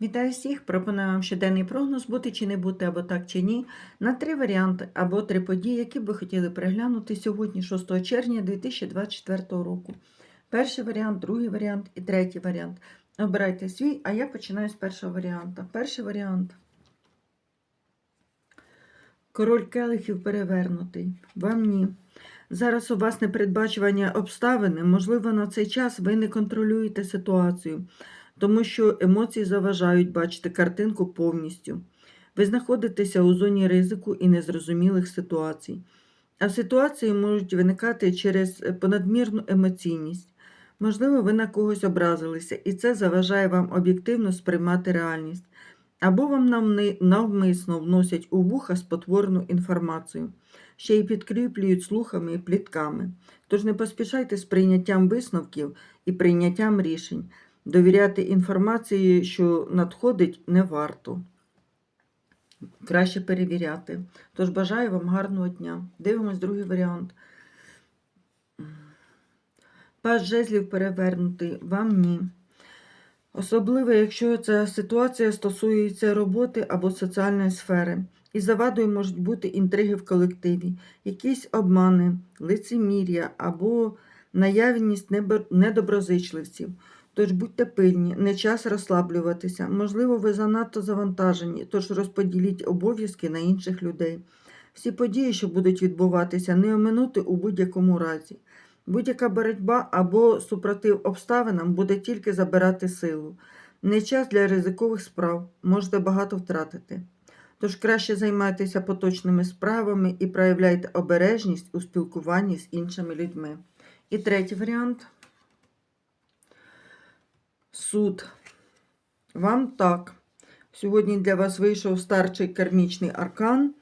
Вітаю всіх! Пропоную вам щоденний прогноз бути чи не бути, або так чи ні, на три варіанти або три події, які б ви хотіли переглянути сьогодні, 6 червня 2024 року. Перший варіант, другий варіант і третій варіант. Обирайте свій, а я починаю з першого варіанта. Перший варіант. Король келихів перевернутий. Вам ні. Зараз у вас непередбачування обставини, можливо, на цей час ви не контролюєте ситуацію тому що емоції заважають бачити картинку повністю. Ви знаходитеся у зоні ризику і незрозумілих ситуацій. А ситуації можуть виникати через понадмірну емоційність. Можливо, ви на когось образилися, і це заважає вам об'єктивно сприймати реальність. Або вам навмисно вносять у вуха спотворну інформацію, ще й підкріплюють слухами і плітками. Тож не поспішайте з прийняттям висновків і прийняттям рішень. Довіряти інформації, що надходить, не варто. Краще перевіряти. Тож бажаю вам гарного дня. Дивимось другий варіант. Пас жезлів перевернутий, вам ні. Особливо, якщо ця ситуація стосується роботи або соціальної сфери. І завадою можуть бути інтриги в колективі, якісь обмани, лицемір'я або наявність недоброзичливців. Тож будьте пильні, не час розслаблюватися. Можливо, ви занадто завантажені, тож розподіліть обов'язки на інших людей. Всі події, що будуть відбуватися, не оминути у будь-якому разі. Будь-яка боротьба або супротив обставинам буде тільки забирати силу. Не час для ризикових справ, можете багато втратити. Тож краще займайтеся поточними справами і проявляйте обережність у спілкуванні з іншими людьми. І третій варіант. Суд. Вам так. Сьогодні для вас вийшов старший кармічний аркан.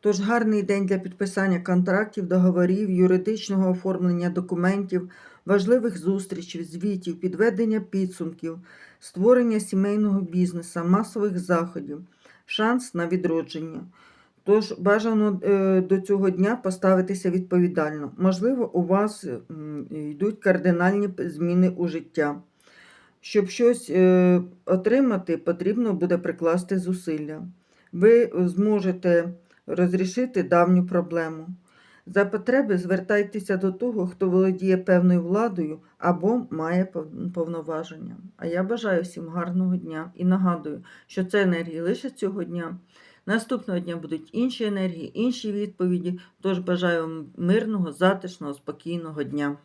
Тож гарний день для підписання контрактів, договорів, юридичного оформлення документів, важливих зустрічей, звітів, підведення підсумків, створення сімейного бізнесу, масових заходів, шанс на відродження. Тож бажано е, до цього дня поставитися відповідально. Можливо, у вас йдуть кардинальні зміни у життя. Щоб щось е, отримати, потрібно буде прикласти зусилля. Ви зможете розрішити давню проблему. За потреби звертайтеся до того, хто володіє певною владою або має повноваження. А я бажаю всім гарного дня і нагадую, що це енергії лише цього дня. Наступного дня будуть інші енергії, інші відповіді. Тож бажаю вам мирного, затишного, спокійного дня.